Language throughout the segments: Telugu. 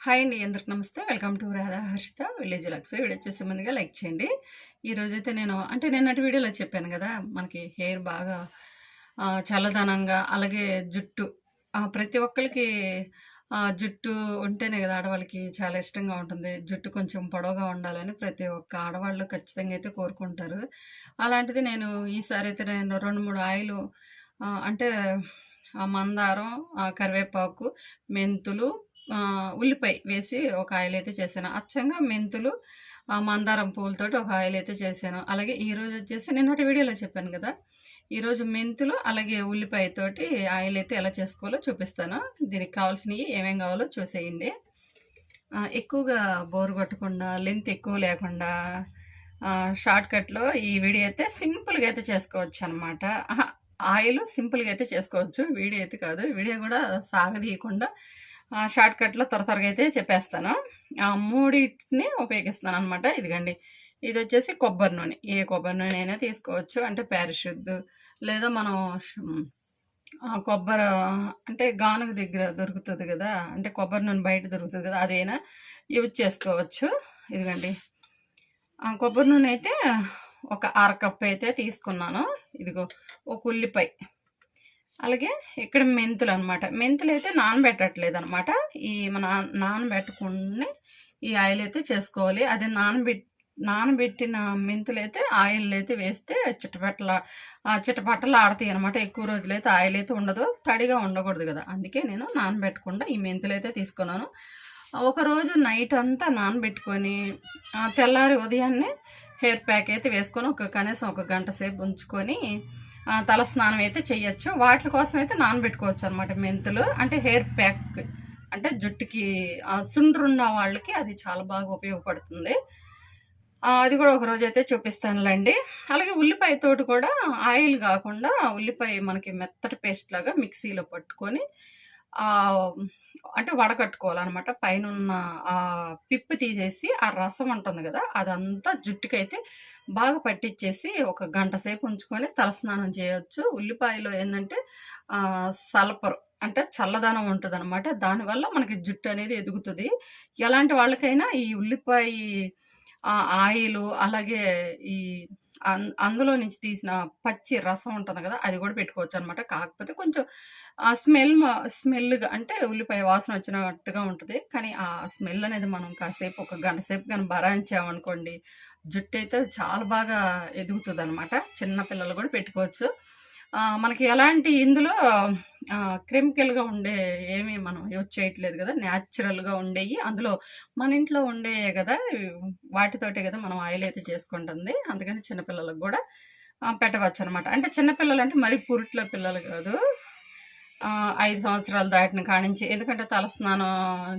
హాయ్ అండి అందరికి నమస్తే. Welcome to Radha Harshita village lux video చూసే ముందుగా లైక్ చేయండి. ఈరోజైతే నేను అంటే నిన్నటి వీడియోలో చెప్పాను కదా మనకి హెయిర్ బాగా చల్లదనంగా అలాగే జుట్టు ప్రతి ఒక్కరికి జుట్టు ఉంటేనే కదా ఆడవాళ్ళకి చాలా ఇష్టంగా ఉంటుంది. జుట్టు కొంచెం పొడవుగా ఉండాలని ప్రతి ఒక్క ఆడవాళ్ళు ఖచ్చితంగా అయితే కోరుకుంటారు. అలాంటిది నేను ఈసారి అయితే నేను రెండు మూడు ఆయిలు అంటే ఆ, మందారం ఆ, కరివేపాకు మెంతులు ఉల్లిపాయ వేసి ఒక ఆయిల్ అయితే చేశాను. అచ్చంగా మెంతులు మందారం పూలతోటి ఒక ఆయిల్ అయితే చేశాను. అలాగే ఈరోజు వచ్చేసి నేను ఒకటి వీడియోలో చెప్పాను కదా. ఈరోజు మెంతులు అలాగే ఉల్లిపాయ తోటి ఆయిల్ అయితే ఎలా చేసుకోవాలో చూపిస్తాను. దీనికి కావాల్సినవి ఏమేం కావాలో చూసేయండి. ఎక్కువగా బోర్ కొట్టకుండా లెంత్ ఎక్కువ లేకుండా షార్ట్ కట్లో ఈ వీడియో అయితే సింపుల్గా అయితే చేసుకోవచ్చు అనమాట ఆయిల్ సింపుల్గా అయితే చేసుకోవచ్చు. వీడియో అయితే కాదు. వీడియో కూడా సాగదీయకుండా షార్ట్ కట్లో త్వర త్వరగా అయితే చెప్పేస్తాను. ఆ మూడింటిని ఉపయోగిస్తాను అనమాట ఇదిగండి. ఇది వచ్చేసి కొబ్బరి నూనె. ఏ కొబ్బరి నూనె అయినా తీసుకోవచ్చు. అంటే పారిశుద్ధ లేదా మనం కొబ్బరి అంటే గానుగ దగ్గర దొరుకుతుంది కదా అంటే కొబ్బరి నూనె బయట దొరుకుతుంది కదా అదైనా యూజ్ చేసుకోవచ్చు. ఇదిగండి. కొబ్బరి నూనె అయితే ఒక అర కప్ అయితే తీసుకున్నాను. ఇదిగో ఒక ఉల్లిపాయ. అలాగే ఇక్కడ మెంతులు అనమాట మెంతులు అయితే నానబెట్టట్లేదు అనమాట ఈ మన నానబెట్టకుండా ఈ ఆయిల్ అయితే చేసుకోవాలి. అదే నానబెట్ నానబెట్టిన మెంతులు అయితే ఆయిల్ అయితే వేస్తే చిట్టపట్టల చిట్టపట్టలు ఆడతాయి అనమాట ఎక్కువ రోజులు అయితే ఆయిల్ అయితే ఉండదు. తడిగా ఉండకూడదు కదా. అందుకే నేను నానబెట్టకుండా ఈ మెంతులు అయితే తీసుకున్నాను ఒకరోజు నైట్ అంతా నానబెట్టుకొని తెల్లారి ఉదయాన్నే హెయిర్ ప్యాక్ అయితే వేసుకొని ఒక కనీసం ఒక గంట సేపు ఉంచుకొని తల స్నానం అయితే చేయొచ్చు వాటి కోసం అయితే నానబెట్టుకోవచ్చు అనమాట మెంతులు. అంటే హెయిర్ ప్యాక్ అంటే జుట్టుకి సుండ్రున్న వాళ్ళకి అది చాలా బాగా ఉపయోగపడుతుంది. అది కూడా ఒక రోజు అయితే చూపిస్తానులేండి. అలాగే ఉల్లిపాయ తోటి కూడా ఆయిల్ కాకుండా ఉల్లిపాయ మనకి మెత్తటి పేస్ట్ లాగా మిక్సీలో పట్టుకొని అంటే వడకట్టుకోవాలన్నమాట. పైన ఉన్న ఆ పిప్పు తీసేసి ఆ రసం ఉంటుంది కదా అదంతా జుట్టుకైతే బాగా పట్టించేసి ఒక గంట సేపు ఉంచుకొని తలస్నానం చేయొచ్చు. ఉల్లిపాయలో ఏంటంటే సల్పరు అంటే చల్లదనం ఉంటుంది అనమాట దానివల్ల మనకి జుట్టు అనేది ఎదుగుతుంది. ఎలాంటి వాళ్ళకైనా ఈ ఉల్లిపాయ ఆయిల్ అలాగే ఈ అందులో నుంచి తీసిన పచ్చి రసం ఉంటుంది కదా అది కూడా పెట్టుకోవచ్చు అనమాట కాకపోతే కొంచెం ఆ స్మెల్ స్మెల్గా అంటే ఉల్లిపాయ వాసన వచ్చినట్టుగా ఉంటుంది. కానీ ఆ స్మెల్ అనేది మనం కాసేపు ఒక గంట సేపు కానీ భరాయించామనుకోండి జుట్టు అయితే చాలా బాగా ఎదుగుతుంది అనమాట చిన్నపిల్లలు కూడా పెట్టుకోవచ్చు. మనకి ఎలాంటి ఇందులో కెమికల్గా ఉండే ఏమీ మనం యూజ్ చేయట్లేదు కదా న్యాచురల్గా ఉండేవి అందులో మన ఇంట్లో ఉండే కదా వాటితోటే కదా మనం ఆయిల్ అయితే చేసుకుంటుంది. అందుకని చిన్నపిల్లలకు కూడా పెట్టవచ్చు అనమాట అంటే చిన్నపిల్లలు అంటే మరి పురుట్ల పిల్లలు కాదు. ఐదు సంవత్సరాలు దాటిన కానించి ఎందుకంటే తలస్నానం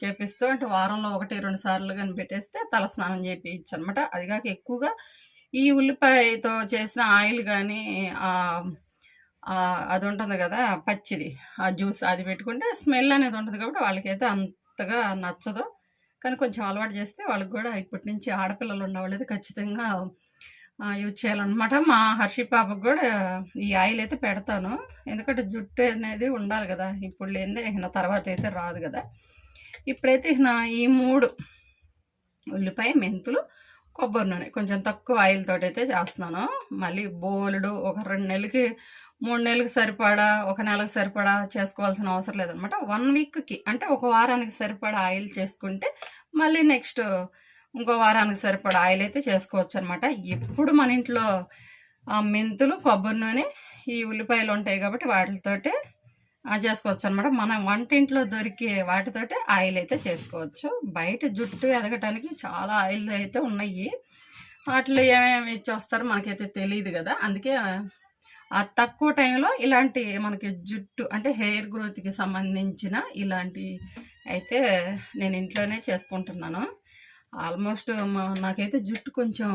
చేపిస్తూ అంటే వారంలో ఒకటి రెండు సార్లు కానీ పెట్టేస్తే తలస్నానం చేపించు అనమాట అది కాక ఎక్కువగా ఈ ఉల్లిపాయతో చేసిన ఆయిల్ కానీ అది ఉంటుంది కదా పచ్చిది. ఆ జ్యూస్ అది పెట్టుకుంటే స్మెల్ అనేది ఉంటుంది కాబట్టి వాళ్ళకైతే అంతగా నచ్చదు. కానీ కొంచెం అలవాటు చేస్తే వాళ్ళకి కూడా ఇప్పటి నుంచి ఆడపిల్లలు ఉన్నవాళ్ళు అయితే ఖచ్చితంగా యూజ్ చేయాలన్నమాట. మా హర్షి పాపకు కూడా ఈ ఆయిల్ అయితే పెడతాను. ఎందుకంటే జుట్టు అనేది ఉండాలి కదా. ఇప్పుడు లేదే నా తర్వాత అయితే రాదు కదా. ఇప్పుడైతే నా ఈ మూడు ఉల్లిపాయ మెంతులు కొబ్బరి నూనె. కొంచెం తక్కువ ఆయిల్ తోటి అయితే చేస్తున్నాను. మళ్ళీ బోలెడు ఒక రెండు నెలలకి మూడు నెలలకు సరిపడా ఒక నెలకు సరిపడా చేసుకోవాల్సిన అవసరం లేదనమాట. వన్ వీక్కి అంటే ఒక వారానికి సరిపడా ఆయిల్ చేసుకుంటే మళ్ళీ నెక్స్ట్ ఇంకో వారానికి సరిపడా ఆయిల్ అయితే చేసుకోవచ్చు అనమాట ఎప్పుడు మన ఇంట్లో ఆ, మెంతులు కొబ్బరి నూనె ఈ ఉల్లిపాయలు ఉంటాయి కాబట్టి వాటితోటే చేసుకోవచ్చు అనమాట మన వంటింట్లో దొరికే వాటితోటే ఆయిల్ అయితే చేసుకోవచ్చు. బయట జుట్టు ఎదగటానికి చాలా ఆయిల్ అయితే ఉన్నాయి. వాటిలో ఏమేమి ఇచ్చి వస్తారో మనకైతే తెలియదు కదా. అందుకే తక్కువ టైంలో ఇలాంటి మనకి జుట్టు అంటే హెయిర్ గ్రోత్కి సంబంధించిన ఇలాంటి అయితే నేను ఇంట్లోనే చేసుకుంటున్నాను. ఆల్మోస్ట్ నాకైతే జుట్టు కొంచెం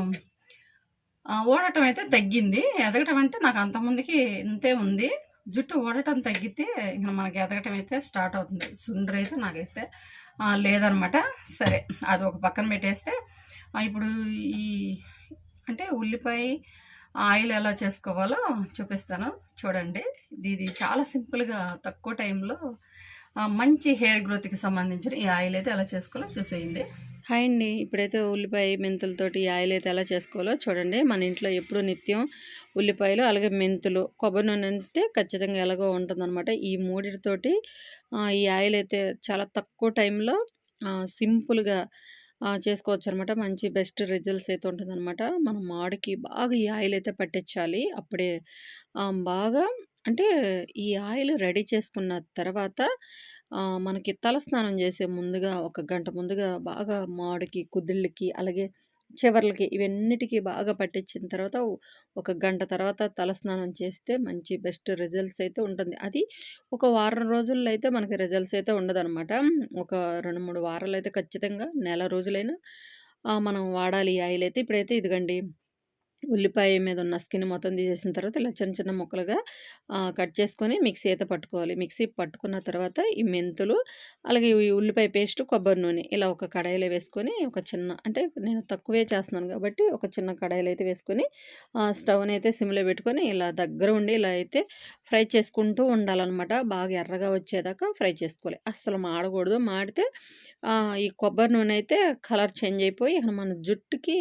ఓడటం అయితే తగ్గింది. ఎదగటం అంటే నాకు అంతకుముందుకి ఇంతే ఉంది. జుట్టు ఓడటం తగ్గితే ఇంకా మనకి ఎదగటం అయితే స్టార్ట్ అవుతుంది. సుండ్రు అయితే నాకైతే లేదనమాట. సరే అది ఒక పక్కన పెట్టేస్తే ఇప్పుడు ఈ అంటే ఉల్లిపాయ ఆయిల్ ఎలా చేసుకోవాలో చూపిస్తాను. చూడండి. ఇది చాలా సింపుల్గా తక్కువ టైంలో మంచి హెయిర్ గ్రోత్కి సంబంధించిన ఈ ఆయిల్ అయితే ఎలా చేసుకోవాలో చూసేయండి. హాయ్ అండి. ఇప్పుడైతే ఉల్లిపాయ మెంతులతోటి ఈ ఆయిల్ అయితే ఎలా చేసుకోవాలో చూడండి. మన ఇంట్లో ఎప్పుడు నిత్యం ఉల్లిపాయలు అలాగే మెంతులు కొబ్బరి నూనె అంటే ఖచ్చితంగా ఎలాగో ఉంటుందన్నమాట. ఈ మూడిటితోటి ఈ ఆయిల్ అయితే చాలా తక్కువ టైంలో సింపుల్గా చేసుకోవచ్చు అనమాట మంచి బెస్ట్ రిజల్ట్స్ అయితే ఉంటుందన్నమాట మనం మాడికి బాగా ఈ ఆయిల్ అయితే పట్టించాలి. అప్పుడే బాగా అంటే ఈ ఆయిల్ రెడీ చేసుకున్న తర్వాత మనకి మనకి తలస్నానం చేసే ముందుగా ఒక గంట ముందుగా బాగా మాడికి కుదిళ్ళకి అలాగే చివర్లకి ఇవన్నిటికీ బాగా పట్టించిన తర్వాత ఒక గంట తర్వాత తలస్నానం చేస్తే మంచి బెస్ట్ రిజల్ట్స్ అయితే ఉంటుంది. అది ఒక వారం రోజుల్లో అయితే మనకి రిజల్ట్స్ అయితే ఉండదన్నమాట. ఒక రెండు మూడు వారాలు అయితే ఖచ్చితంగా నెల రోజులైనా మనం వాడాలి ఈ ఆయిల్ అయితే. ఇప్పుడైతే ఇదిగండి ఉల్లిపాయ మీద ఉన్న స్కిన్ మొత్తం తీసేసిన తర్వాత ఇలా చిన్న చిన్న ముక్కలుగా కట్ చేసుకొని మిక్సీ అయితే పట్టుకోవాలి. మిక్సీ పట్టుకున్న తర్వాత ఈ మెంతులు అలాగే ఈ ఉల్లిపాయ పేస్ట్ కొబ్బరి నూనె ఇలా ఒక కడాయిలో వేసుకొని ఒక చిన్న అంటే నేను తక్కువే చేస్తున్నాను కాబట్టి ఒక చిన్న కడాయిలో అయితే వేసుకొని స్టవ్ని అయితే సిమ్లో పెట్టుకొని ఇలా దగ్గర ఉండి ఇలా అయితే ఫ్రై చేసుకుంటూ ఉండాలన్నమాట. బాగా ఎర్రగా వచ్చేదాకా ఫ్రై చేసుకోవాలి. అస్సలు మాడకూడదు. మాడితే ఈ కొబ్బరి నూనె అయితే కలర్ చేంజ్ అయిపోయి ఇక మన జుట్టుకి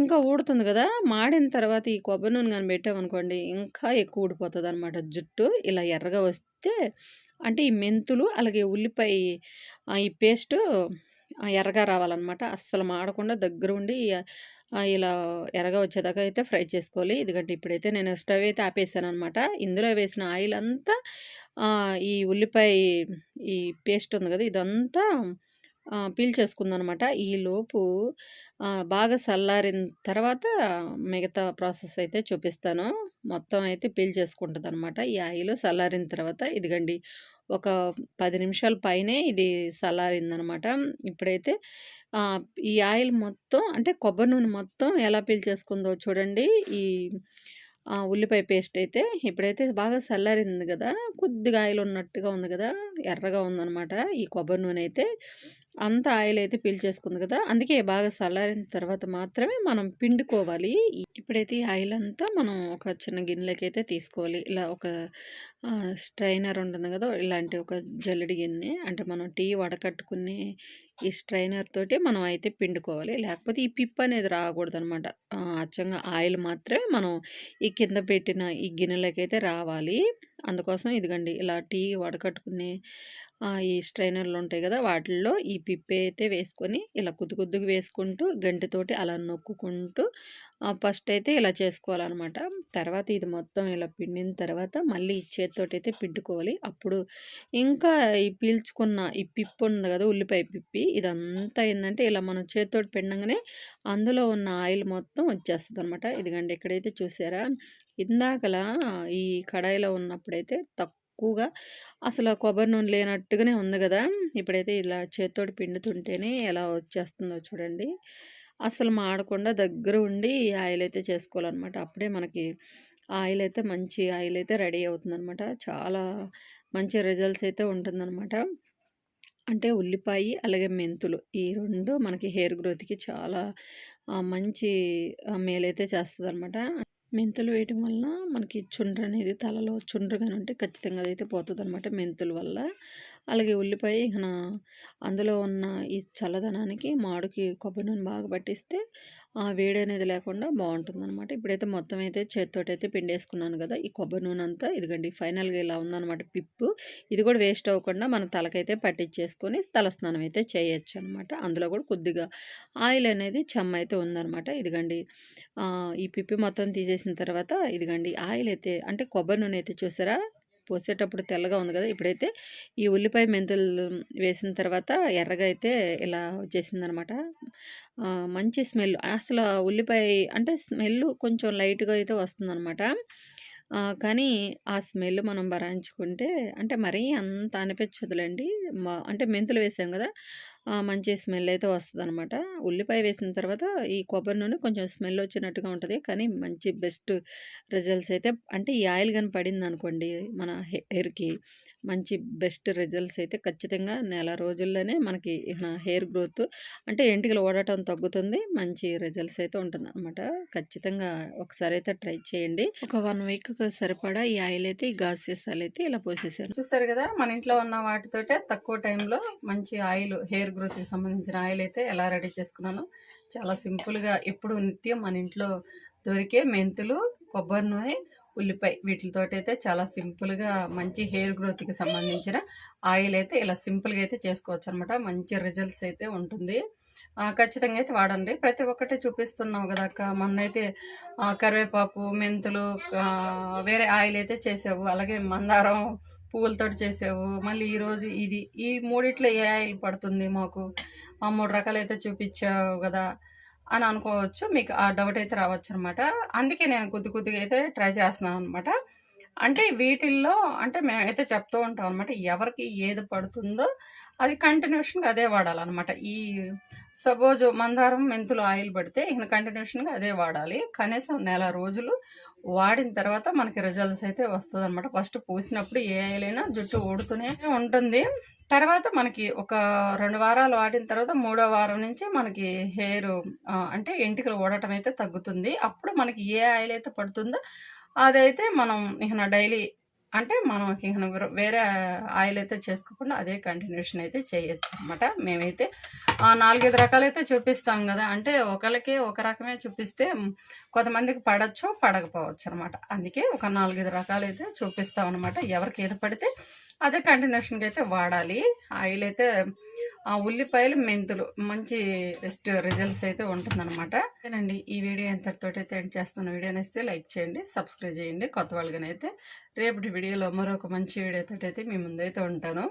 ఇంకా ఊడుతుంది కదా? మా మాడిన తర్వాత ఈ కొబ్బరి నూనె కానీ పెట్టామనుకోండి ఇంకా ఎక్కువ ఊడిపోతుంది అనమాట జుట్టు ఇలా ఎర్రగా వస్తే అంటే ఈ మెంతులు అలాగే ఉల్లిపాయ ఈ పేస్ట్ ఎర్రగా రావాలన్నమాట. అస్సలు మాడకుండా దగ్గర ఉండి ఇలా ఎర్రగా వచ్చేదాకా అయితే ఫ్రై చేసుకోవాలి. ఎందుకంటే ఇప్పుడైతే నేను స్టవ్ అయితే ఆపేసాను అనమాట ఇందులో వేసిన ఆయిల్ అంతా ఈ ఉల్లిపాయ ఈ పేస్ట్ ఉంది కదా ఇదంతా ఆ, పీల్చేసుకుందనమాట. ఈలోపు బాగా చల్లారిన తర్వాత మిగతా ప్రాసెస్ అయితే చూపిస్తాను. మొత్తం అయితే పీల్చేసుకుంటుంది అనమాట ఈ ఆయిల్ చల్లారిన తర్వాత ఇదిగండి ఒక పది నిమిషాల పైనే ఇది చల్లారిందనమాట ఇప్పుడైతే ఈ ఆయిల్ మొత్తం అంటే కొబ్బరి నూనె మొత్తం ఎలా పీల్చేసుకుందో చూడండి. ఈ ఉల్లిపాయ పేస్ట్ అయితే ఇప్పుడైతే బాగా చల్లారింది కదా కొద్దిగా ఆయిల్ ఉన్నట్టుగా ఉంది కదా ఎర్రగా ఉందనమాట ఈ కొబ్బరి నూనె అయితే. అంత ఆయిల్ అయితే పీల్చేసుకుంది కదా అందుకే బాగా చల్లారిన తర్వాత మాత్రమే మనం పిండుకోవాలి. ఇప్పుడైతే ఈ ఆయిల్ అంతా మనం ఒక చిన్న గిన్నెలోకి అయితే తీసుకోవాలి. ఇలా ఒక స్ట్రైనర్ ఉంటుంది కదా ఇలాంటి ఒక జల్లడి గిన్నె అంటే మనం టీ వడకట్టుకునే ఈ స్ట్రైనర్ తోటి మనం అయితే పిండుకోవాలి. లేకపోతే ఈ పిప్ అనేది రాకూడదు అనమాట అచ్చంగా ఆయిల్ మాత్రమే మనం ఈ కింద పెట్టిన ఈ గిన్నెలకైతే రావాలి. అందుకోసం ఇదిగండి ఇలా టీ వడకట్టుకునే ఈ స్ట్రైనర్లు ఉంటాయి కదా వాటిల్లో ఈ పిప్పి అయితే వేసుకొని ఇలా కొద్ది కొద్దిగా వేసుకుంటూ గంటితోటి అలా నొక్కుకుంటూ ఫస్ట్ అయితే ఇలా చేసుకోవాలన్నమాట. తర్వాత ఇది మొత్తం ఇలా పిండిన తర్వాత మళ్ళీ ఈ చేతితోటి అయితే పిండుకోవాలి. అప్పుడు ఇంకా ఈ పీల్చుకున్న ఈ పిప్పు ఉంది కదా ఉల్లిపాయ పిప్పి ఇదంతా ఏంటంటే ఇలా మనం చేతితోటి పిండంగానే అందులో ఉన్న ఆయిల్ మొత్తం వచ్చేస్తుంది అనమాట ఇదిగండి ఎక్కడైతే చూసారా ఇందాకలా ఈ కడాయిలో ఉన్నప్పుడైతే తక్కువగా అసలు కొబ్బరి నూనె లేనట్టుగానే ఉంది కదా. ఇప్పుడైతే ఇలా చేతితోటి పిండుతుంటేనే ఎలా వచ్చేస్తుందో చూడండి. అసలు మాడకుండా దగ్గర ఉండి ఈ ఆయిల్ అయితే చేసుకోవాలన్నమాట. అప్పుడే మనకి ఆయిల్ అయితే మంచి ఆయిల్ అయితే రెడీ అవుతుందన్నమాట. చాలా మంచి రిజల్ట్స్ అయితే ఉంటుందన్నమాట. అంటే ఉల్లిపాయ అలాగే మెంతులు ఈ రెండు మనకి హెయిర్ గ్రోత్కి చాలా మంచి మేలైతే చేస్తుంది అనమాట మెంతులు వేయటం వలన మనకి చుండ్రు అనేది తలలో చుండ్రు కానీ ఉంటే ఖచ్చితంగా అదైతే పోతుంది అనమాట మెంతుల వల్ల. అలాగే ఉల్లిపాయ ఇక అందులో ఉన్న ఈ చల్లదనానికి మాడుకి కొబ్బరి నూనె బాగా పట్టిస్తే ఆ వేడి అనేది లేకుండా బాగుంటుంది అనమాట ఇప్పుడైతే మొత్తం అయితే చేతితోటి అయితే పిండేసుకున్నాను కదా ఈ కొబ్బరి నూనె అంతా ఇదిగండి ఫైనల్గా ఇలా ఉందన్నమాట పిప్పు. ఇది కూడా వేస్ట్ అవ్వకుండా మన తలకైతే పట్టించేసుకొని తలస్నానం అయితే చేయొచ్చు అనమాట అందులో కూడా కొద్దిగా ఆయిల్ అనేది చెమ్మ అయితే ఉందన్నమాట. ఇదిగండి ఈ పిప్పి మొత్తం తీసేసిన తర్వాత ఇదిగండి ఆయిల్ అయితే అంటే కొబ్బరి నూనె అయితే చూసారా? పోసేటప్పుడు తెల్లగా ఉంది కదా! ఇప్పుడైతే ఈ ఉల్లిపాయ మెంతులు వేసిన తర్వాత ఎర్రగా అయితే ఇలా వచ్చేసింది అనమాట మంచి స్మెల్. అసలు ఉల్లిపాయ అంటే స్మెల్ కొంచెం లైట్గా అయితే వస్తుందన్నమాట కానీ ఆ స్మెల్ మనం భరాయించుకుంటే అంటే మరీ అంత అనిపించదులేండి. మా అంటే మెంతులు వేసాం కదా! మంచి స్మెల్ అయితే వస్తుంది అనమాట ఉల్లిపాయ వేసిన తర్వాత ఈ కొబ్బరి నూనె కొంచెం స్మెల్ వచ్చినట్టుగా ఉంటుంది. కానీ మంచి బెస్ట్ రిజల్ట్స్ అయితే అంటే ఈ ఆయిల్ కానీ పడింది అనుకోండి మన హెయిర్కి మంచి బెస్ట్ రిజల్ట్స్ అయితే ఖచ్చితంగా నెల రోజుల్లోనే మనకి హెయిర్ గ్రోత్ అంటే ఎంటికలు ఓడటం తగ్గుతుంది. మంచి రిజల్ట్స్ అయితే ఉంటుంది అనమాట ఖచ్చితంగా ఒకసారి అయితే ట్రై చేయండి. ఒక వన్ వీక్ సరిపడా ఈ ఆయిల్ అయితే ఈ గాజు సీసాలు అయితే ఇలా పోసేసారు చూసారు కదా! మన ఇంట్లో ఉన్న వాటితోటే తక్కువ టైంలో మంచి ఆయిల్ హెయిర్ గ్రోత్కి సంబంధించిన ఆయిల్ అయితే ఎలా రెడీ చేసుకున్నాను చాలా సింపుల్గా ఎప్పుడు నిత్యం మన ఇంట్లో దొరికే మెంతులు కొబ్బరి నూనె ఉల్లిపాయ వీటితోటి అయితే చాలా సింపుల్గా మంచి హెయిర్ గ్రోత్కి సంబంధించిన ఆయిల్ అయితే ఇలా సింపుల్గా అయితే చేసుకోవచ్చు అనమాట మంచి రిజల్ట్స్ అయితే ఉంటుంది. ఖచ్చితంగా అయితే వాడండి. ప్రతి ఒక్కటి చూపిస్తున్నావు కదా అక్క. మొన్నైతే కరివేపాకు మెంతులు వేరే ఆయిల్ అయితే చేసావు. అలాగే మందారం పువ్వులతో చేసావు. మళ్ళీ ఈరోజు ఇది. ఈ మూడిట్లో ఏ ఆయిల్ పడుతుంది మాకు? ఆ మూడు రకాలు అయితే చూపించావు కదా అని అనుకోవచ్చు. మీకు ఆ డౌట్ అయితే రావచ్చు అనమాట అందుకే నేను కొద్ది కొద్దిగా అయితే ట్రై చేస్తున్నాను అనమాట. అంటే వీటిల్లో అంటే మేమైతే చెప్తూ ఉంటాం అనమాట ఎవరికి ఏది పడుతుందో అది కంటిన్యూషన్గా అదే వాడాలన్నమాట. ఈ సపోజ్ మందారం మెంతులు ఆయిల్ పడితే ఇంకా కంటిన్యూషన్గా అదే వాడాలి. కనీసం నెల రోజులు వాడిన తర్వాత మనకి రిజల్ట్స్ అయితే వస్తుంది అనమాట ఫస్ట్ పూసినప్పుడు ఏ ఆయిలైనా జుట్టు ఊడుతూనే ఉంటుంది. తర్వాత మనకి ఒక రెండు వారాలు వాడిన తర్వాత మూడో వారం నుంచి మనకి హెయిర్ అంటే ఎంటికలు ఊడటం అయితే తగ్గుతుంది. అప్పుడు మనకి ఏ ఆయిల్ అయితే పడుతుందో అదైతే మనం ఇక డైలీ అంటే మనం ఇక వేరే ఆయిల్ అయితే చేసుకోకుండా అదే కంటిన్యూషన్ అయితే చేయొచ్చు అనమాట మేమైతే ఆ, నాలుగైదు రకాలు అయితే చూపిస్తాం కదా అంటే ఒకరికి ఒక రకమే చూపిస్తే కొంతమందికి పడచ్చు పడకపోవచ్చు అనమాట అందుకే ఒక నాలుగైదు రకాలు అయితే చూపిస్తాం అనమాట ఎవరికి ఏది పడితే అదే కంటిన్యూషన్కి అయితే వాడాలి. ఆయిల్ అయితే ఉల్లిపాయలు మెంతులు. మంచి బెస్ట్ రిజల్ట్స్ అయితే ఉంటుందన్నమాట. అండి ఈ వీడియో ఎంతటితోటి అయితే ఎండ్ చేస్తున్న వీడియో నేస్తే లైక్ చేయండి సబ్స్క్రైబ్ చేయండి. కొత్త వాళ్ళగానైతే రేపటి వీడియోలో మరొక మంచి వీడియోతో అయితే మీ ముందైతే ఉంటాను.